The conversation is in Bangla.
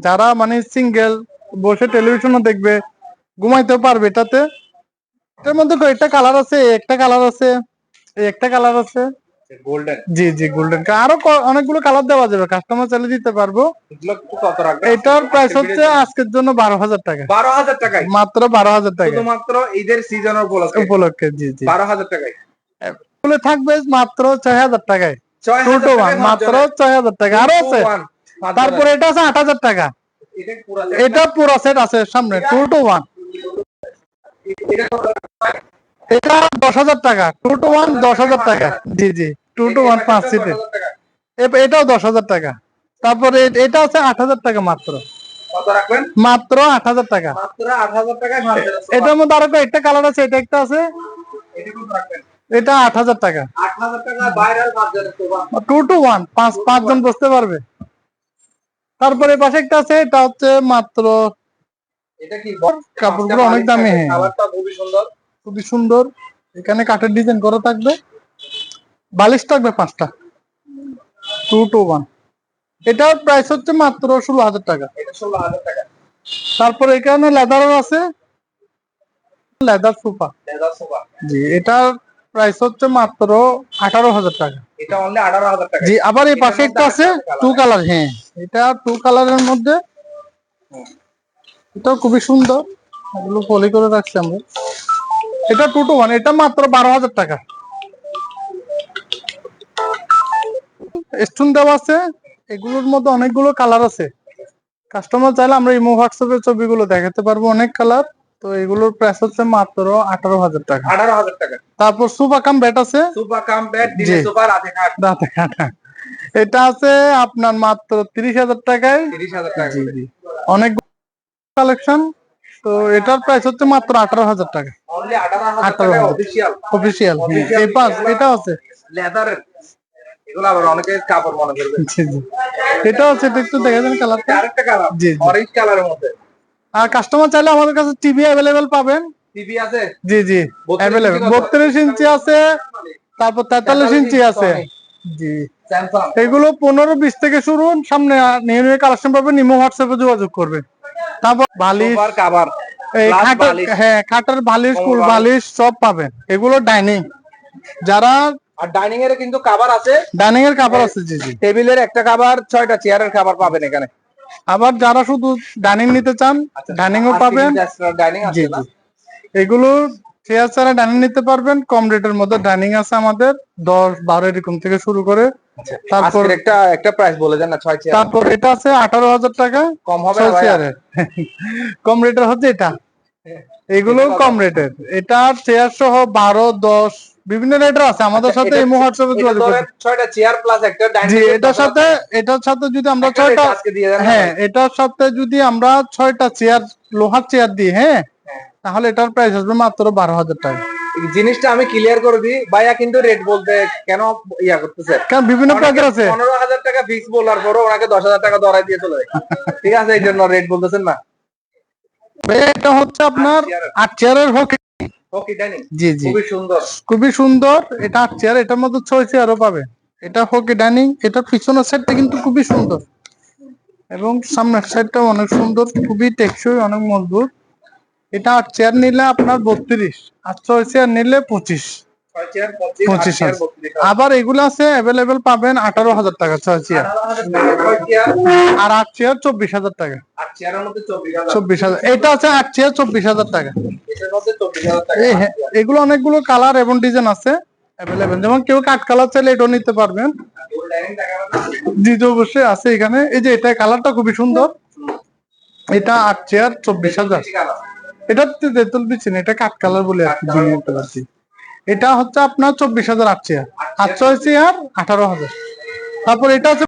যারা মানে সিঙ্গেল বসে টেলিভিশনও দেখবে ঘুমাইতেও পারবে এটাতে এটার মধ্যে কয়েকটা কালার আছে একটা কালার আছে এই একটা কালার আছে। গোল্ডেন জি জি গোল্ডেন আরও অনেকগুলো কালার দেওয়া যাবে কাস্টমার চাইলে দিতে পারব। এটার প্রাইস হচ্ছে আজকের জন্য বারো হাজার টাকা। বারো হাজার টাকায়? মাত্র বারো হাজার টাকা শুধুমাত্র ঈদের সিজন উপলক্ষে? জি জি। বারো হাজার টাকায়? থাকবে মাত্র ছয় হাজার টাকায়। মাত্র মাত্র ছয় হাজার টাকা আরও আছে? তারপরে এটা আছে আট হাজার টাকা। এটা পুরো সেট আছে? সামনে টু টু ওয়ান এটা দশ হাজার টাকা টু টু ওয়ান দশ হাজার টাকা। জি জি টু টু ওয়ান পাঁচ সিটের এটাও দশ হাজার টাকা। তারপরে এটা আছে আট হাজার টাকা মাত্র। মাত্র আট হাজার টাকা। এটার মধ্যে আরও একটা কালার আছে এটা একটা আছে। এটা আট হাজার টাকা। টু টু ওয়ান পাঁচ পাঁচজন বসতে পারবে। তারপরে পাশে একটা আছে এটা হচ্ছে মাত্র কাপড়গুলো অনেক দামি, হ্যাঁ। খুবই সুন্দর। এখানে কাঠের ডিজাইন করা থাকবে। বালিশ থাকবে পাঁচটা। টু টু ওয়ান এটার প্রাইস হচ্ছে মাত্র ষোলো হাজার টাকা। তারপর এখানে লেদারও আছে। লেদার সোফা লেদার সোফা জি এটার প্রাইস হচ্ছে মাত্র আঠারো হাজার টাকা। এটা অনলি আঠারো হাজার টাকা। জি আবার এই পাশে একটা আছে টু কালার হ্যাঁ। এটা টু কালারের মধ্যে। এটা খুবই সুন্দর। এগুলো ফলি করে রাখছি আমরা। এটা টু টু ওয়ান এটা মাত্র বারো হাজার টাকা। স্টোন দেওয়া আছে। এগুলোর মধ্যে অনেকগুলো কালার আছে। কাস্টমার চাইলে আমরা ইমো হোয়াটসঅ্যাপের ছবিগুলো দেখাতে পারব অনেক কালার তো এগুলোর প্রাইস হচ্ছে মাত্র আঠারো হাজার টাকা। আঠারো হাজার টাকা। তারপর সুপার কাম ব্যাট আছে? সোফা কাম জি। দিনে সোফা রাতে খাট দাঁতে কাটা এটা আছে আপনার মাত্র তিরিশ হাজার টাকায়। তিরিশ হাজার টাকা। অনেক কালেকশন তো এটার প্রাইস হচ্ছে মাত্র আঠারো হাজার টাকা। আঠারো। অফিসিয়াল এই পাঁচ এটা আছে। লেদারের এগুলো আবার অনেকে কাপড় মনে করবে। জি জি। এটা আছে এটা একটু দেখা যান কালারটা কালার জি, জি। অরেঞ্জ কালারের মধ্যে। আর কাস্টমার চাইলে আমাদের কাছে টিভি অ্যাভেলেবেল পাবেন। টিভি আছে? জি জি অ্যাভেলেবেল? বত্রিশ ইঞ্চি আছে তারপর তেতাল্লিশ ইঞ্চি আছে। জি। এগুলো পনেরো বিশ থেকে শুরু সামনে নিউ নিউ কালেকশন পাবেন নিমো হোয়াটসঅ্যাপে যোগাযোগ করবে। তারপর বালিশ কাভার এই খাটের হ্যাঁ খাটের বালিশ কুল বালিশ সব পাবেন। এগুলো ডাইনিং যারা আর ডাইনিং এর কিন্তু কাভার আছে। ডাইনিং এর কাপড় আছে জি জি। টেবিলের একটা কাভার ছয়টা চেয়ারের খাবার পাবেন এখানে। আবার যারা শুধু ডাইনিং নিতে চান ডাইনিং ও পাবেন। জি জি। এগুলো চেয়ার ছাড়া ডাইনিং নিতে পারবেন কম রেটের মধ্যে ডাইনিং আছে আমাদের দশ বারো এরকম থেকে শুরু করে। তারপর একটা একটা প্রাইস বলে দেন না ছয় চেয়ার তারপর এটা আছে আঠারো হাজার টাকা কম হবে? চেয়ারের কম রেটের হচ্ছে এটা। এগুলো কম রেটের এটা চেয়ার সহ বারো দশ বিভিন্ন রেটের আছে আমাদের আচ্ছা, সাথে এই মুহূর্তে যোগাযোগ করতে- ছয়টা চেয়ার প্লাস একটা জি ডাইনিং এটার সাথে এটার সাথে যদি আমরা একটা ছয়টা আজকে দিয়ে দেন হ্যাঁ এটার সাথে যদি আমরা ছয়টা চেয়ার লোহার চেয়ার দিই হ্যাঁ হ্যাঁ। তাহলে এটার প্রাইস আসবে মাত্র বারো হাজার টাকা। এই জিনিসটা আমি ক্লিয়ার করে দিই ভাইয়া কিন্তু রেট বলতে কেন ইয়া করতেছে? কারণ বিভিন্ন প্রাইজের আছে। পনেরো হাজার টাকা ফিক্স বলার পরও ওনাকে দশ হাজার টাকা দরাই দিয়ে চলে যায়। ঠিক আছে এই জন্য রেট বলতেছেন না। এটা হচ্ছে আপনার আট চেয়ারের। চেয়ারের হোক ডাইনিং জি জি। খুবই সুন্দর। খুবই সুন্দর। এটা চেয়ার এটার মধ্যে ছয় চেয়ারও পাবে। এটা হকি ডাইনিং এটার পিছনের সাইডটা কিন্তু খুবই সুন্দর। এবং সামনের সাইডটা অনেক সুন্দর খুবই টেকসই অনেক মজবুত। এটা আট চেয়ার নিলে আপনার বত্রিশ আর ছয় চেয়ার নিলে পঁচিশ। পঁচিশ আবার এগুলো আছে অ্যাভেলেবেল পাবেন আঠারো হাজার টাকা ছয় চেয়ার। আর আট চেয়ার চব্বিশ হাজার টাকা। চব্বিশ হাজার। এটা আছে আট চেয়ার চব্বিশ হাজার টাকা। এগুলো অনেকগুলো কালার এবং ডিজাইন আছে অ্যাভেলেবেল যেমন কেউ কাঠ কালার চাইলে এটাও নিতে পারবেন। জি অবশ্যই আছে এখানে। এই যে এটা কালারটা খুবই সুন্দর। এটা আট চেয়ার চব্বিশ হাজার। এটা তেতুল বিচিন এটা কাঠ কালার বলে আর কি এটা হচ্ছে আপনার চব্বিশ হাজার আটশো আর আর হচ্ছে আর আঠারো হাজার। তারপর এটা হচ্ছে